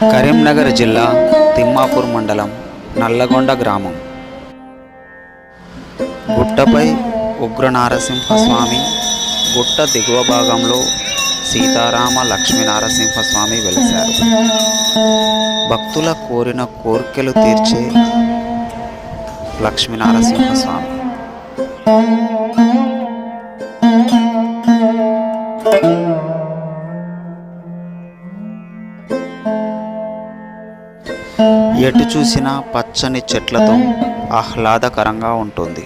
కరీంనగర్ జిల్లా తిమ్మాపూర్ మండలం నల్లగొండ గ్రామం. గుట్టపై ఉగ్ర నారసింహస్వామి గుట్ట దిగువ భాగంలో సీతారామ లక్ష్మీ నారసింహస్వామి వెలిశారు. భక్తుల కోరిన కోరికలు తీర్చే లక్ష్మీ నారసింహస్వామి ఎటు చూసినా పచ్చని చెట్లతో ఆహ్లాదకరంగా ఉంటుంది.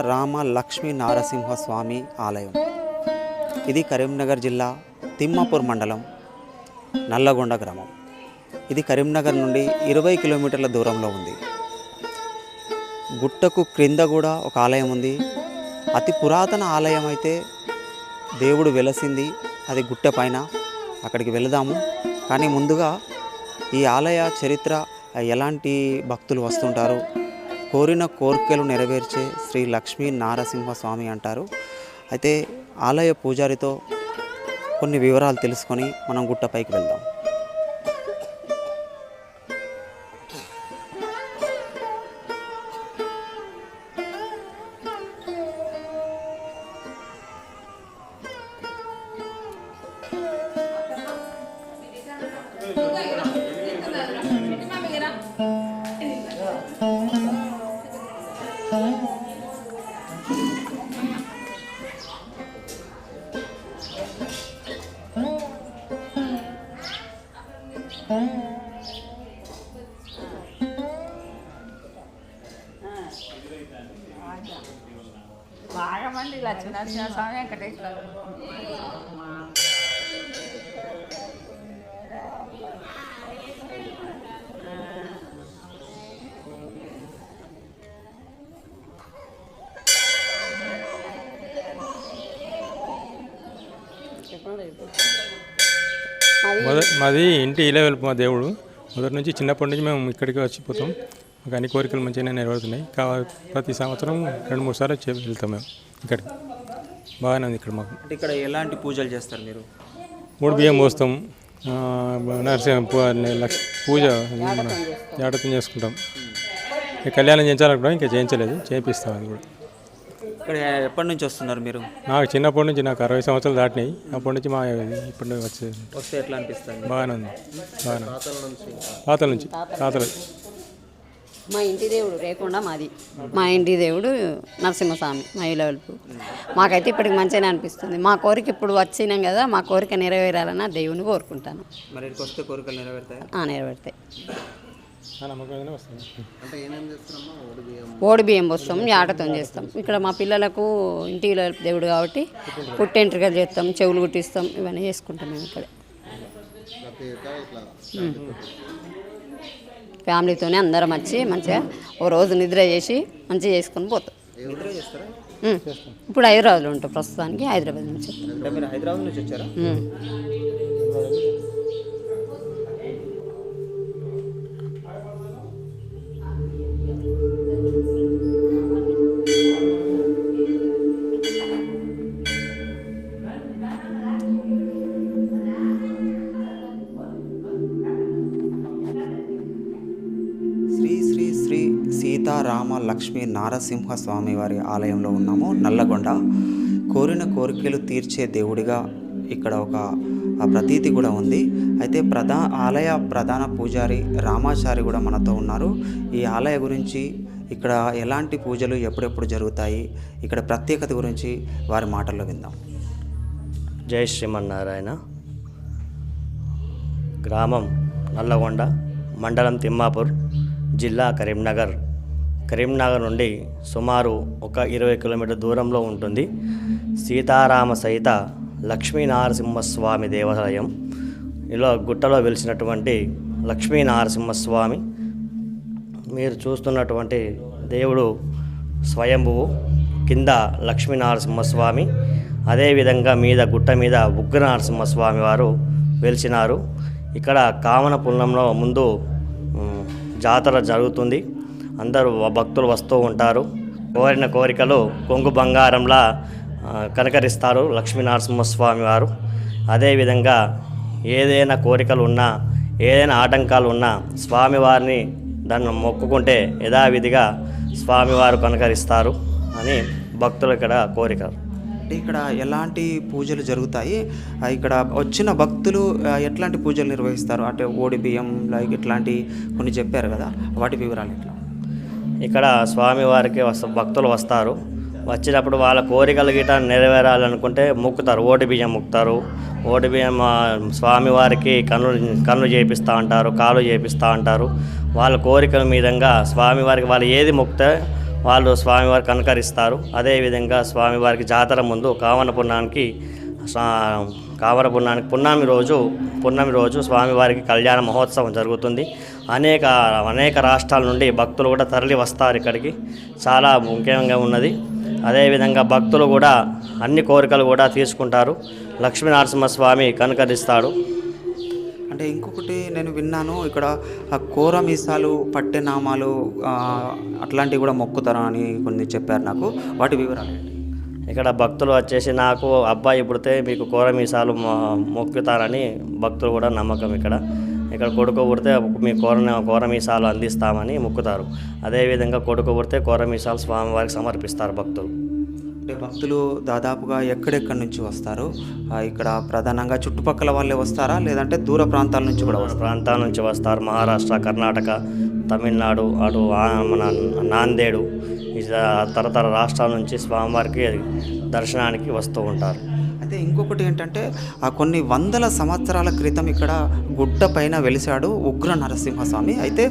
రామ లక్ష్మీ నారసింహస్వామి ఆలయం. ఇది కరీంనగర్ జిల్లా తిమ్మాపూర్ మండలం నల్లగొండ గ్రామం. ఇది కరీంనగర్ నుండి ఇరవై కిలోమీటర్ల దూరంలో ఉంది. గుట్టకు క్రింద కూడా ఒక ఆలయం ఉంది. అతి పురాతన ఆలయం అయితే దేవుడు వెలసింది. అది గుట్ట పైన అక్కడికి వెళదాము. కానీ ముందుగా ఈ ఆలయ చరిత్ర ఎలాంటి భక్తులు వస్తుంటారు? కోరిన కోరికలు నెరవేర్చే శ్రీ లక్ష్మీ నారసింహ స్వామి అంటారు. అయితే ఆలయ పూజారితో కొన్ని వివరాలు తెలుసుకొని మనం గుట్టపైకి వెళ్దాం. మంది లక్ష్మీనరసింహ స్వామి వెంకటేశ్వర మొద మాది ఇంటి ఇలా వెళ్ళిపో మా దేవుడు. మొదటి నుంచి చిన్నప్పటి నుంచి మేము ఇక్కడికి వచ్చిపోతాం. మాకు అన్ని కోరికలు మంచిగానే నెరవేరుతున్నాయి. కా ప్రతి సంవత్సరం రెండు మూడు సార్లు వచ్చి వెళ్తాం మేము ఇక్కడికి. బాగానే ఉంది ఇక్కడ మాకు. అంటే ఇక్కడ ఎలాంటి పూజలు చేస్తారు మీరు? మూడు బియ్యం పోస్తాం. నరసింహ లక్ష పూజ మన జాగ్రత్త చేసుకుంటాం. కళ్యాణం చేయించాలనుకుంటాం ఇంకా చేయించలేదు చేపిస్తాం అది కూడా. ఇక్కడ ఎప్పటి నుంచి వస్తున్నారు మీరు? నాకు చిన్నప్పటి నుంచి నాకు అరవై సంవత్సరాలు దాటినాయి. అప్పటి నుంచి మా ఇప్పటి నుంచి వచ్చేది. వస్తే ఎట్లా అనిపిస్తుంది? బాగానే ఉంది. బాగానే తాతల నుంచి. తాతల మా ఇంటి దేవుడు రేకుండా మాది. మా ఇంటి దేవుడు నరసింహస్వామి మా మాకైతే ఇప్పటికి మంచిగానే అనిపిస్తుంది. మా కోరిక ఇప్పుడు వచ్చినాం కదా మా కోరిక నెరవేరాలని ఆ దేవుని కోరుకుంటాను. మరి వస్తే కోరికలు నెరవేరుతాయి? నెరవేరుతాయి. ఓడి బియ్యం. పోస్తాం యాటతో చేస్తాం. ఇక్కడ మా పిల్లలకు ఇంటి దేవుడు కాబట్టి పుట్టెంట్రికలు చేస్తాం చెవులు కుట్టిస్తాం ఇవన్నీ చేసుకుంటాం మేము ఇక్కడ. ఫ్యామిలీతోనే అందరం వచ్చి మంచిగా ఓ రోజు నిద్ర చేసి మంచిగా చేసుకొని పోతాం. ఇప్పుడు హైదరాబాద్లో ఉంటాం ప్రస్తుతానికి హైదరాబాద్ నుంచి. హైదరాబాద్ నుంచి వచ్చారా? సీతారామ లక్ష్మీ నారసింహ స్వామి వారి ఆలయంలో ఉన్నాము. నల్లగొండ. కోరిన కోరికలు తీర్చే దేవుడిగా ఇక్కడ ఒక ప్రతీతి కూడా ఉంది. అయితే ప్రధా ఆలయ ప్రధాన పూజారి రామాచారి కూడా మనతో ఉన్నారు. ఈ ఆలయ గురించి ఇక్కడ ఎలాంటి పూజలు ఎప్పుడెప్పుడు జరుగుతాయి? ఇక్కడ ప్రత్యేకత గురించి వారి మాటల్లో విందాం. జై శ్రీమన్నారాయణ. గ్రామం నల్లగొండ మండలం తిమ్మాపూర్ జిల్లా కరీంనగర్. కరీంనగర్ నుండి సుమారు ఒక ఇరవై కిలోమీటర్ దూరంలో ఉంటుంది. సీతారామ సహిత లక్ష్మీనరసింహస్వామి దేవాలయం. ఇలా గుట్టలో వెలిసినటువంటి లక్ష్మీనరసింహస్వామి. మీరు చూస్తున్నటువంటి దేవుడు స్వయంభువు కింద లక్ష్మీనరసింహస్వామి. అదేవిధంగా మీద గుట్ట మీద ఉగ్ర నరసింహస్వామి వారు వెలిసినారు. ఇక్కడ కామన పుణ్యంలో ముందు జాతర జరుగుతుంది. అందరూ భక్తులు వస్తూ ఉంటారు. కోరిన కోరికలు కొంగు బంగారంలా కనకరిస్తారు లక్ష్మీనరసింహస్వామి వారు. అదేవిధంగా ఏదైనా కోరికలు ఉన్నా ఏదైనా ఆటంకాలు ఉన్నా స్వామివారిని దాన్ని మొక్కుకుంటే యథావిధిగా స్వామివారు కనకరిస్తారు అని భక్తులు ఇక్కడ కోరిక ఇక్కడ ఎలాంటి పూజలు జరుగుతాయి? ఇక్కడ వచ్చిన భక్తులు ఎట్లాంటి పూజలు నిర్వహిస్తారు? అంటే ఓడి బియ్యం లైక్ ఇట్లాంటి కొన్ని చెప్పారు కదా వాటి వివరాలు ఎట్లా? ఇక్కడ స్వామివారికి వస్త భక్తులు వస్తారు. వచ్చినప్పుడు వాళ్ళ కోరికలు గిట నెరవేరాలనుకుంటే మొక్కుతారు. ఓటి బియ్యం మొక్కుతారు. ఓటి బియ్యం స్వామివారికి కన్నులు కన్నులు చేపిస్తూ ఉంటారు కాలు చేపిస్తూ ఉంటారు వాళ్ళ కోరికల మీదంగా స్వామివారికి వాళ్ళు ఏది మొక్కితే వాళ్ళు స్వామివారికి అనుకరిస్తారు. అదేవిధంగా స్వామివారికి జాతర ముందు కావన పుణ్యానికి సా- కావర పుణ్యానికి పున్నమి రోజు పున్నమి రోజు స్వామివారికి కళ్యాణ మహోత్సవం జరుగుతుంది. అనేక అనేక రాష్ట్రాల నుండి భక్తులు కూడా తరలి వస్తారు ఇక్కడికి. చాలా ముఖ్యంగా ఉన్నది. అదేవిధంగా భక్తులు కూడా అన్ని కోరికలు కూడా తీసుకుంటారు. లక్ష్మీనరసింహస్వామి కనుకరిస్తాడు. అంటే ఇంకొకటి నేను విన్నాను ఇక్కడ కోర మీసాలు పట్టె నామాలు ఆ, అట్లాంటివి కూడా మొక్కుతారు అని కొన్ని చెప్పారు నాకు. వాటి వివరాలు ఇక్కడ భక్తులు వచ్చేసి నాకు అబ్బాయి పుడితే మీకు కోరమీసాలు మొ- మొక్కుతారని భక్తులు కూడా నమ్మకం ఇక్కడ. ఇక్కడ కొడుకు పుడితే మీ కోర కోరమీసాలు అందిస్తామని మొక్కుతారు. అదేవిధంగా కొడుకు పుడితే కోరమీసాలు స్వామివారికి సమర్పిస్తారు భక్తులు. అంటే భక్తులు దాదాపుగా ఎక్కడెక్కడి నుంచి వస్తారు? ఇక్కడ ప్రధానంగా చుట్టుపక్కల వాళ్ళే వస్తారా? లేదంటే దూర ప్రాంతాల నుంచి కూడా వస్తారా? ప్రాంతాల నుంచి వస్తారు. మహారాష్ట్ర కర్ణాటక తమిళనాడు అటు మన నాందేడు ఈ తరతర రాష్ట్రాల నుంచి స్వామివారికి దర్శనానికి వస్తూ ఉంటారు. అయితే ఇంకొకటి ఏంటంటే ఆ కొన్ని వందల సంవత్సరాల క్రితం ఇక్కడ గుట్ట పైన వెలిశాడు ఉగ్ర నరసింహస్వామి. అయితే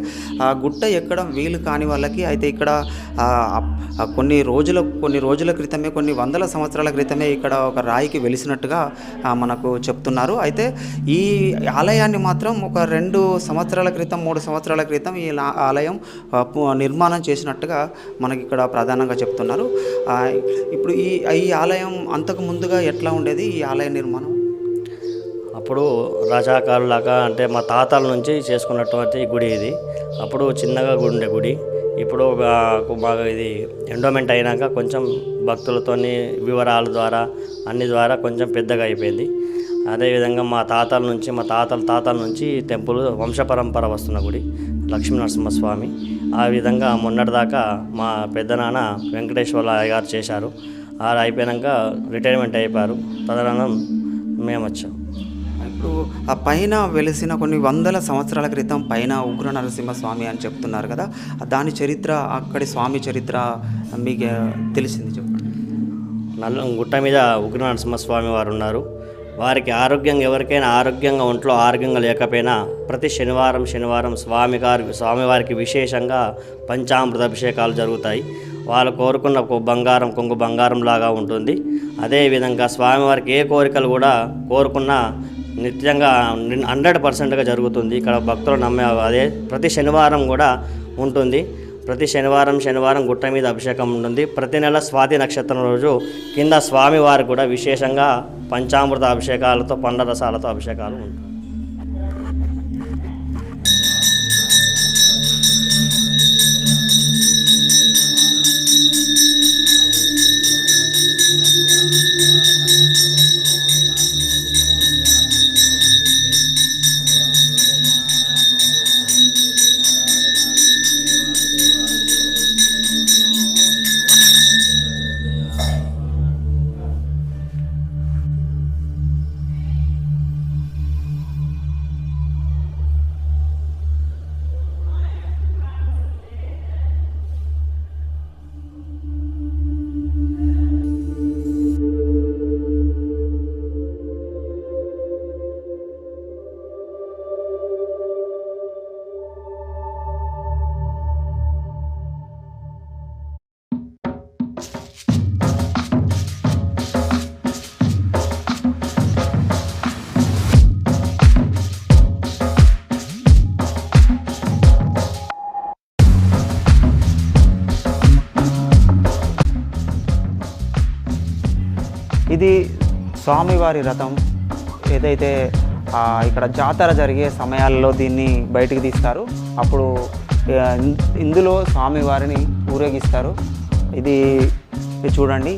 ఆ గుట్ట ఎక్కడం వీలు కాని వాళ్ళకి అయితే ఇక్కడ కొన్ని రోజుల కొన్ని రోజుల క్రితమే కొన్ని వందల సంవత్సరాల క్రితమే ఇక్కడ ఒక రాయికి వెలిసినట్టుగా మనకు చెప్తున్నారు. అయితే ఈ ఆలయాన్ని మాత్రం ఒక రెండు సంవత్సరాల క్రితం మూడు సంవత్సరాల క్రితం ఈ ఆలయం నిర్మాణం చేసినట్టుగా మనకి ఇక్కడ ప్రధానంగా చెప్తున్నారు. ఇప్పుడు ఈ ఈ ఆలయం అంతకు ముందుగా ఎట్లా ఉండేది ఈ ఆలయ నిర్మాణం. అప్పుడు రజాకారులాగా అంటే మా తాతల నుంచి చేసుకున్నటువంటి గుడి ఇది. అప్పుడు చిన్నగా గుడి ఉండే గుడి. ఇప్పుడు బాగా ఇది ఎండోమెంట్ అయినాక కొంచెం భక్తులతోని వివరాల ద్వారా అన్ని ద్వారా కొంచెం పెద్దగా అయిపోయింది. అదేవిధంగా మా తాతల నుంచి మా తాతల తాతల నుంచి టెంపుల్ వంశపరంపర వస్తున్న గుడి లక్ష్మీనరసింహస్వామి ఆ విధంగా మొన్నటిదాకా మా పెద్దనాన్న వెంకటేశ్వర అయ్యగారు చేశారు. ఆ అయిపోయాక రిటైర్మెంట్ అయిపోయారు. తదనంతరం మేము వచ్చాం ఇప్పుడు ఆ పైన వెలిసిన కొన్ని వందల సంవత్సరాల క్రితం పైన ఉగ్ర నరసింహ స్వామి అని చెప్తున్నారు కదా దాని చరిత్ర అక్కడి స్వామి చరిత్ర మీకు తెలిసింది చెప్పండి. నల్ల గుట్ట మీద ఉగ్ర నరసింహస్వామి వారు ఉన్నారు. వారికి ఆరోగ్యంగా ఎవరికైనా ఆరోగ్యంగా ఒంట్లో ఆరోగ్యంగా లేకపోయినా ప్రతి శనివారం శనివారం స్వామి గారి స్వామివారికి విశేషంగా పంచామృత అభిషేకాలు జరుగుతాయి. వాళ్ళు కోరుకున్న బంగారం కొంగు బంగారం లాగా ఉంటుంది. అదేవిధంగా స్వామివారికి ఏ కోరికలు కూడా కోరుకున్న నిత్యంగా హండ్రెడ్ పర్సెంట్గా జరుగుతుంది. ఇక్కడ భక్తులు నమ్మే అదే ప్రతి శనివారం కూడా ఉంటుంది. ప్రతి శనివారం శనివారం గుట్ట మీద అభిషేకం ఉంటుంది. ప్రతి నెల స్వాతి నక్షత్రం రోజు కింద స్వామివారు కూడా విశేషంగా పంచామృత అభిషేకాలతో పండ్ల రసాలతో అభిషేకాలు ఉంటాయి. స్వామివారి రథం ఏదైతే ఇక్కడ జాతర జరిగే సమయాల్లో దీన్ని బయటికి తీస్తారు. అప్పుడు ఇందులో స్వామివారిని ఊరేగిస్తారు. ఇది చూడండి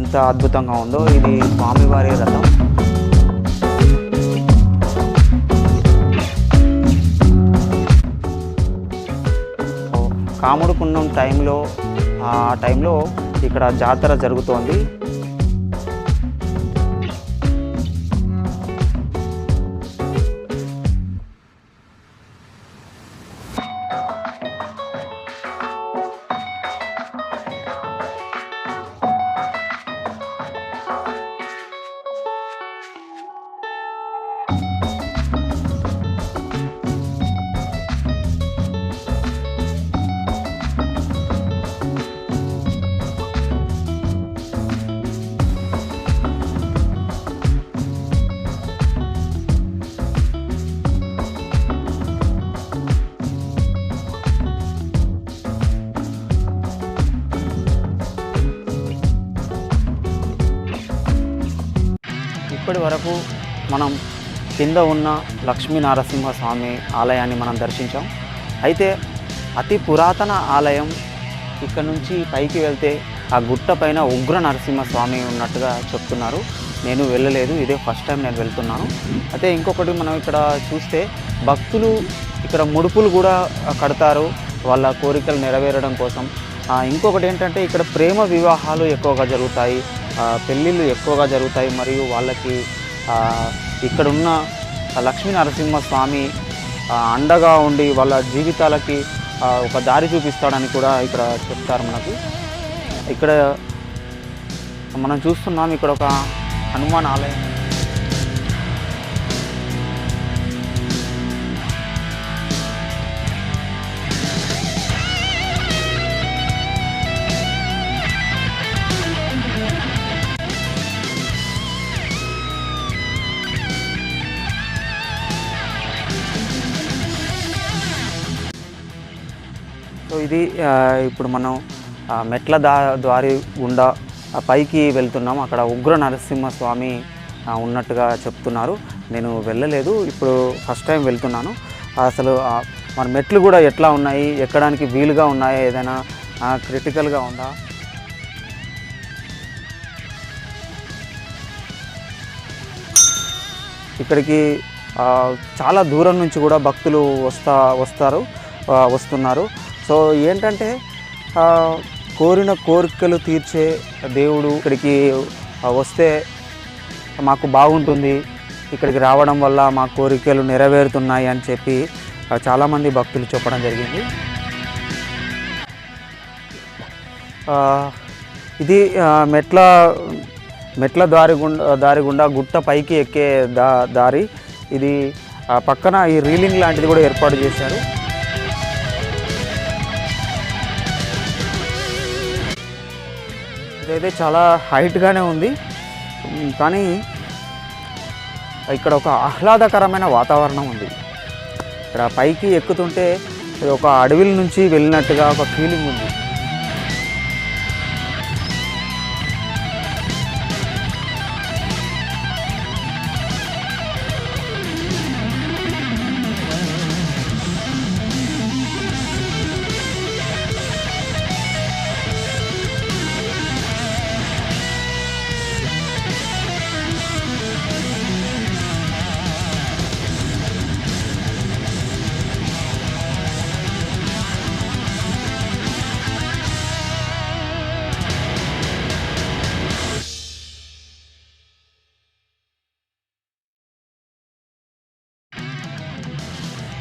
ఎంత అద్భుతంగా ఉందో. ఇది స్వామివారి రథం. కాముడుకున్నం టైంలో ఆ టైంలో ఇక్కడ జాతర జరుగుతోంది. వరకు మనం కింద ఉన్న లక్ష్మీ నరసింహ స్వామి ఆలయాన్ని మనం దర్శించాం. అయితే అతి పురాతన ఆలయం ఇక్కడ నుంచి పైకి వెళ్తే ఆ గుట్ట పైన ఉగ్ర నరసింహ స్వామి ఉన్నట్టుగా చెప్తున్నారు. నేను వెళ్ళలేదు ఇదే ఫస్ట్ టైం నేను వెళ్తున్నాను. అయితే ఇంకొకటి మనం ఇక్కడ చూస్తే భక్తులు ఇక్కడ ముడుపులు కూడా కడతారు వాళ్ళ కోరికలు నెరవేరడం కోసం. ఇంకొకటి ఏంటంటే ఇక్కడ ప్రేమ వివాహాలు ఎక్కువగా జరుగుతాయి పెళ్ళిళ్ళు ఎక్కువగా జరుగుతాయి మరియు వాళ్ళకి ఇక్కడున్న లక్ష్మీ నరసింహ స్వామి అండగా ఉండి వాళ్ళ జీవితాలకి ఒక దారి చూపిస్తాడని కూడా ఇక్కడ చెప్తారు మనకు. ఇక్కడ మనం చూస్తున్నాం ఇక్కడ ఒక హనుమాన్ ఆలయం. ఇది ఇప్పుడు మనం మెట్ల దా ద్వారి గుండా పైకి వెళ్తున్నాం. అక్కడ ఉగ్ర నరసింహ స్వామి ఉన్నట్టుగా చెప్తున్నారు. నేను వెళ్ళలేదు. ఇప్పుడు ఫస్ట్ టైం వెళ్తున్నాను. అసలు మన మెట్లు కూడా ఎట్లా ఉన్నాయి? ఎక్కడానికి వీలుగా ఉన్నాయా? ఏదైనా క్రిటికల్గా ఉందా? ఇక్కడికి చాలా దూరం నుంచి కూడా భక్తులు వస్తా వస్తారు వస్తున్నారు. సో ఏంటంటే కోరిన కోరికలు తీర్చే దేవుడు ఇక్కడికి వస్తే మాకు బాగుంటుంది. ఇక్కడికి రావడం వల్ల మా కోరికలు నెరవేరుతున్నాయి అని చెప్పి చాలామంది భక్తులు చెప్పడం జరిగింది. ఇది మెట్ల మెట్ల దారి గుండా దారి గుండా గుట్ట పైకి ఎక్కే దా దారి. ఇది పక్కన ఈ రీలింగ్ లాంటిది కూడా ఏర్పాటు చేశారు. ఇదైతే చాలా హైట్గానే ఉంది. కానీ ఇక్కడ ఒక ఆహ్లాదకరమైన వాతావరణం ఉంది. ఇక్కడ పైకి ఎక్కుతుంటే ఒక అడవిల నుంచి వెళ్ళినట్టుగా ఒక ఫీలింగ్ ఉంది.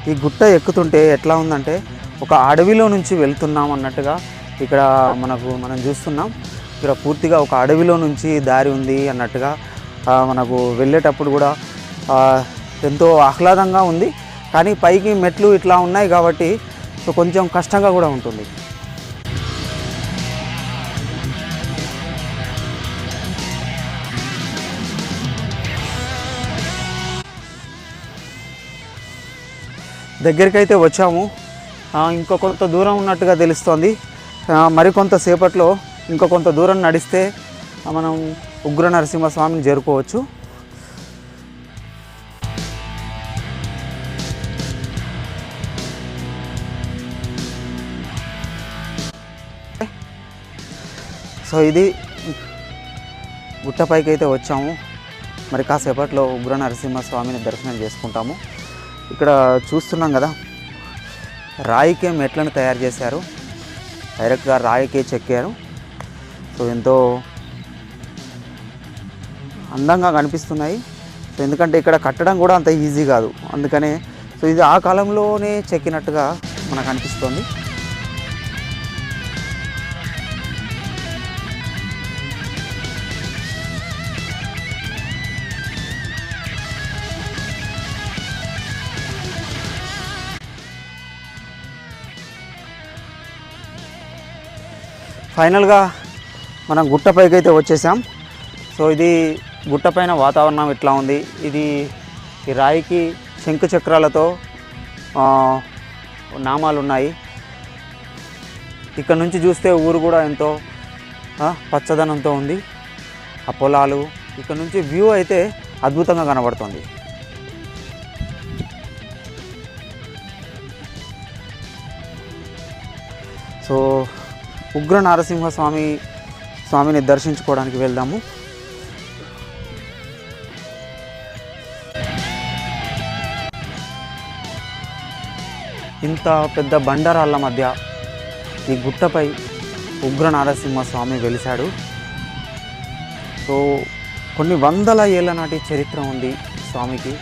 ఈ గుట్ట ఎక్కుతుంటే ఎట్లా ఉందంటే ఒక అడవిలో నుంచి వెళ్తున్నాం అన్నట్టుగా ఇక్కడ మనకు మనం చూస్తున్నాం. ఇక్కడ పూర్తిగా ఒక అడవిలో నుంచి దారి ఉంది అన్నట్టుగా మనకు వెళ్ళేటప్పుడు కూడా ఎంతో ఆహ్లాదంగా ఉంది. కానీ పైకి మెట్లు ఇట్లా ఉన్నాయి కాబట్టి సో కొంచెం కష్టంగా కూడా ఉంటుంది. దగ్గరికి అయితే వచ్చాము ఇంకో కొంత దూరం ఉన్నట్టుగా తెలుస్తోంది. ఆ, మరికొంత సేపట్లో ఇంకో కొంత దూరం నడిస్తే మనం ఉగ్ర నరసింహస్వామిని చేరుకోవచ్చు. సో ఇది గుట్టపైకి అయితే వచ్చాము. మరి కాసేపట్లో ఉగ్ర నరసింహస్వామిని దర్శనం చేసుకుంటాము. ఇక్కడ చూస్తున్నాం కదా. రాయికే మెట్లను తయారు చేశారు. డైరెక్ట్గా రాయికే చెక్కారు. సో ఎంతో అందంగా కనిపిస్తున్నాయి. సో ఎందుకంటే ఇక్కడ కట్టడం కూడా అంత ఈజీ కాదు. అందుకనే సో ఇది ఆ కాలంలోనే చెక్కినట్టుగా మనకు అనిపిస్తుంది. ఫైనల్గా మనం గుట్టపైకి అయితే వచ్చేసాం. సో ఇది గుట్టపైన వాతావరణం ఎట్లా ఉంది. ఇది ఈ రాయికి శంకు చక్రాలతో నామాలు ఉన్నాయి ఇక్కడ నుంచి చూస్తే ఊరు కూడా ఎంతో పచ్చదనంతో ఉంది. ఆ పొలాలు ఇక్కడ నుంచి వ్యూ అయితే అద్భుతంగా కనబడుతుంది. సో ఉగ్ర నారసింహ స్వామి స్వామిని దర్శించుకోవడానికి వెళ్దాము. ఇంత పెద్ద బండరాళ్ళ మధ్య ఈ గుట్టపై ఉగ్ర నారసింహ స్వామి వెలిశాడు. సో కొన్ని వందల ఏళ్ళ నాటి చరిత్ర ఉంది స్వామికి.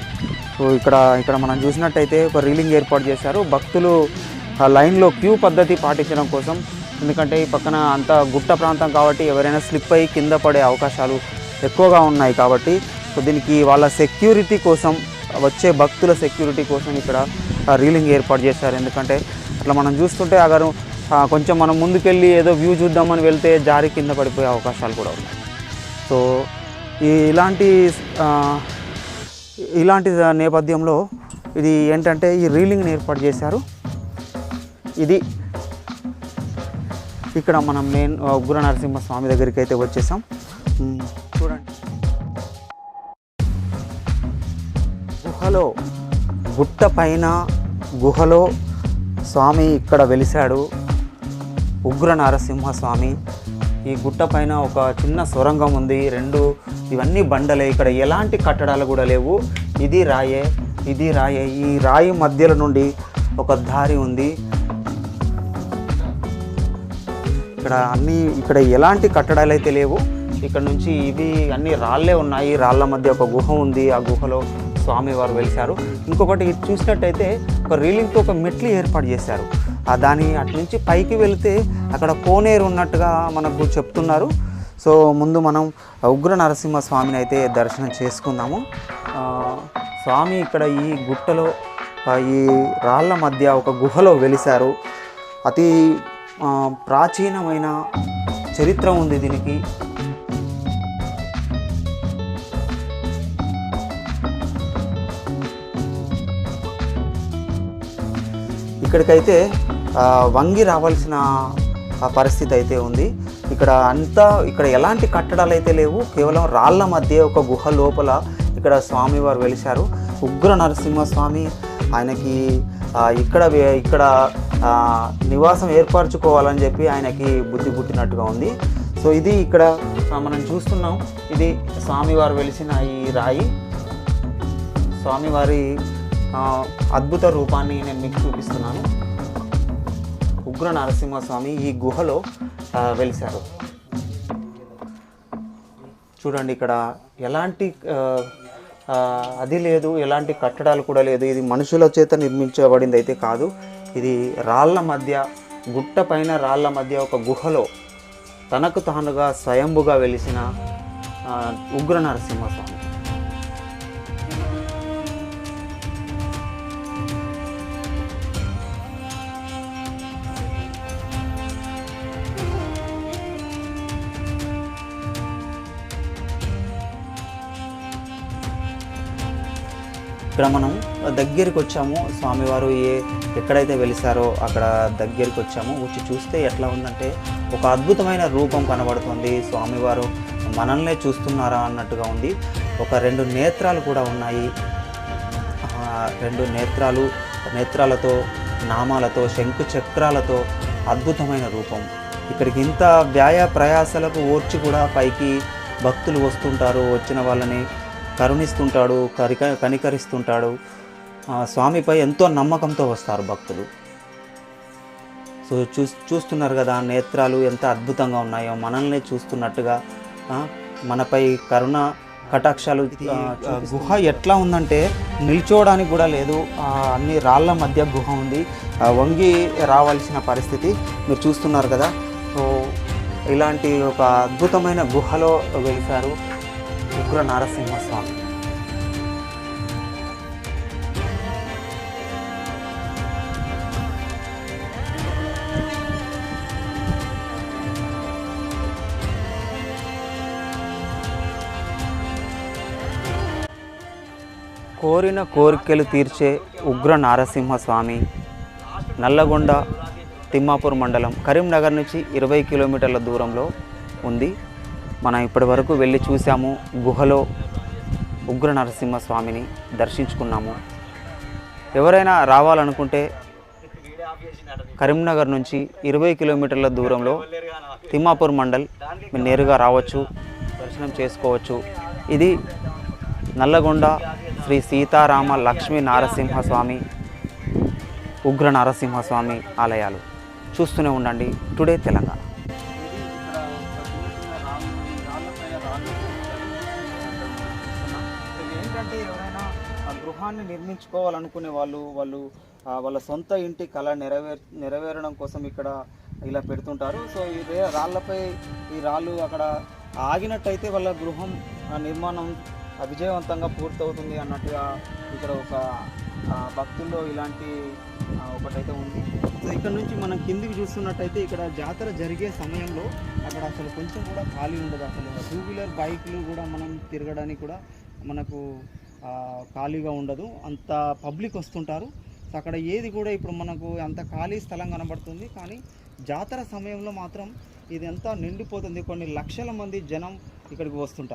సో ఇక్కడ ఇక్కడ మనం చూసినట్టయితే ఒక రీలింగ్ ఏర్పాటు చేశారు. భక్తులు ఆ లైన్లో క్యూ పద్ధతి పాటించడం కోసం ఎందుకంటే ఈ పక్కన అంత గుట్ట ప్రాంతం కాబట్టి ఎవరైనా స్లిప్ అయ్యి కింద పడే అవకాశాలు ఎక్కువగా ఉన్నాయి కాబట్టి సో దీనికి వాళ్ళ సెక్యూరిటీ కోసం వచ్చే భక్తుల సెక్యూరిటీ కోసం ఇక్కడ రీలింగ్ ఏర్పాటు చేశారు. ఎందుకంటే అట్లా మనం చూస్తుంటే అగరు కొంచెం మనం ముందుకెళ్ళి ఏదో వ్యూ చూద్దామని వెళ్తే జారి కింద పడిపోయే అవకాశాలు కూడా ఉన్నాయి. సో ఈ ఇలాంటి ఇలాంటి నేపథ్యంలో ఇది ఏంటంటే ఈ రీలింగ్ని ఏర్పాటు చేశారు. ఇది ఇక్కడ మనం మెయిన్ ఉగ్ర నరసింహ స్వామి దగ్గరికి అయితే వచ్చేసాం. చూడండి. గుహలో గుట్ట పైన గుహలో స్వామి ఇక్కడ వెలిశాడు. ఉగ్ర నరసింహ స్వామి. ఈ గుట్ట పైన ఒక చిన్న సొరంగం ఉంది. రెండు ఇవన్నీ బండలే. ఇక్కడ ఎలాంటి కట్టడాలు కూడా లేవు. ఇది రాయే ఇది రాయే. ఈ రాయి మధ్యలో నుండి ఒక దారి ఉంది. ఇక్కడ అన్ని ఇక్కడ ఎలాంటి కట్టడాలు అయితే లేవు. ఇక్కడ నుంచి ఇవి అన్ని రాళ్ళే ఉన్నాయి. రాళ్ళ మధ్య ఒక గుహ ఉంది. ఆ గుహలో స్వామి వారు వెలిశారు. ఇంకొకటి ఇది చూసినట్టయితే ఒక రీలింగ్తో ఒక మెట్లు ఏర్పాటు చేశారు. ఆ దాని అటు నుంచి పైకి వెళితే అక్కడ కోనేరు ఉన్నట్టుగా మనకు చెప్తున్నారు. సో ముందు మనం ఉగ్ర నరసింహ స్వామిని అయితే దర్శనం చేసుకుందాము. స్వామి ఇక్కడ ఈ గుట్టలో ఈ రాళ్ళ మధ్య ఒక గుహలో వెలిశారు. అతి ప్రాచీనమైన చరిత్ర ఉంది దీనికి. ఇక్కడికైతే వంగి రావాల్సిన పరిస్థితి అయితే ఉంది. ఇక్కడ అంతా ఇక్కడ ఎలాంటి కట్టడాలు అయితే లేవు కేవలం రాళ్ళ మధ్య ఒక గుహ లోపల ఇక్కడ స్వామివారు వెలిశారు. ఉగ్ర నరసింహస్వామి ఆయనకి ఇక్కడ ఇక్కడ నివాసం ఏర్పరచుకోవాలని చెప్పి ఆయనకి బుద్ధి పుట్టినట్టుగా ఉంది. సో ఇది ఇక్కడ మనం చూస్తున్నాం. ఇది స్వామివారు వెలిసిన ఈ రాయి. స్వామివారి అద్భుత రూపాన్ని నేను మీకు చూపిస్తున్నాను. ఉగ్ర నరసింహస్వామి ఈ గుహలో వెలిశారు. చూడండి ఇక్కడ ఎలాంటి అది లేదు ఎలాంటి కట్టడాలు కూడా లేదు. ఇది మనుషుల చేత నిర్మించబడింది అయితే కాదు. ఇది రాళ్ళ మధ్య గుట్ట పైన రాళ్ళ మధ్య ఒక గుహలో తనకు తానుగా స్వయంభుగా వెలిసిన ఉగ్ర నరసింహస్వామి ఇక్కడ మనం దగ్గరికి వచ్చాము. స్వామివారు ఏ ఎక్కడైతే వెలిసారో అక్కడ దగ్గరికి వచ్చాము. వచ్చి చూస్తే ఎట్లా ఉందంటే ఒక అద్భుతమైన రూపం కనబడుతుంది. స్వామివారు మనల్నే చూస్తున్నారా అన్నట్టుగా ఉంది. ఒక రెండు నేత్రాలు కూడా ఉన్నాయి. రెండు నేత్రాలు నేత్రాలతో నామాలతో శంకు చక్రాలతో అద్భుతమైన రూపం. ఇక్కడికి ఇంత వ్యాయ ప్రయాసలకు ఓర్చి కూడా పైకి భక్తులు వస్తుంటారు. వచ్చిన వాళ్ళని కరుణిస్తుంటాడు కరిక కనికరిస్తుంటాడు. ఆ, స్వామిపై ఎంతో నమ్మకంతో వస్తారు భక్తులు. సో చూ చూస్తున్నారు కదా నేత్రాలు ఎంత అద్భుతంగా ఉన్నాయో. మనల్ని చూస్తున్నట్టుగా మనపై కరుణ కటాక్షాలు గుహ ఎట్లా ఉందంటే నిల్చోవడానికి కూడా లేదు. అన్ని రాళ్ళ మధ్య గుహ ఉంది. వంగి రావాల్సిన పరిస్థితి మీరు చూస్తున్నారు కదా. సో ఇలాంటి ఒక అద్భుతమైన గుహలో వెలిశారు ఉగ్ర నారసింహస్వామి కోరిన కోరికలు తీర్చే ఉగ్ర నారసింహస్వామి నల్లగొండ తిమ్మాపూర్ మండలం కరీంనగర్ నుంచి ఇరవై కిలోమీటర్ల దూరంలో ఉంది. మనం ఇప్పటి వరకు వెళ్ళి చూసాము గుహలో ఉగ్ర నరసింహస్వామిని దర్శించుకున్నాము. ఎవరైనా రావాలనుకుంటే కరీంనగర్ నుంచి ఇరవై కిలోమీటర్ల దూరంలో తిమ్మాపూర్ మండల్ మీరు నేరుగా రావచ్చు దర్శనం చేసుకోవచ్చు. ఇది నల్లగొండ శ్రీ సీతారామ లక్ష్మీ నారసింహస్వామి ఉగ్ర నరసింహస్వామి ఆలయాలు. చూస్తూనే ఉండండి. టుడే తెలంగాణ. అంటే ఎవరైనా ఆ గృహాన్ని నిర్మించుకోవాలనుకునే వాళ్ళు వాళ్ళు వాళ్ళ సొంత ఇంటి కళ నెరవేర్ నెరవేరడం కోసం ఇక్కడ ఇలా పెడుతుంటారు. సో ఈ రాళ్ళపై ఈ రాళ్ళు అక్కడ ఆగినట్టయితే వాళ్ళ గృహం ఆ, నిర్మాణం విజయవంతంగా పూర్తవుతుంది అన్నట్టుగా ఇక్కడ ఒక భక్తుల్లో ఇలాంటి ఒకటైతే ఉంది. సో ఇక్కడ నుంచి మనం కిందికి చూస్తున్నట్టయితే ఇక్కడ జాతర జరిగే సమయంలో అక్కడ అసలు కొంచెం కూడా ఖాళీ ఉండదు అసలు. టూ వీలర్ బైక్లు కూడా మనం తిరగడానికి కూడా మనకు ఖాళీగా ఉండదు. అంత పబ్లిక్ వస్తుంటారు. సో అక్కడ ఏది కూడా ఇప్పుడు మనకు అంత ఖాళీ స్థలం కనబడుతుంది. కానీ జాతర సమయంలో మాత్రం ఇదంతా నిండిపోతుంది. కొన్ని లక్షల మంది జనం ఇక్కడికి వస్తుంటారు.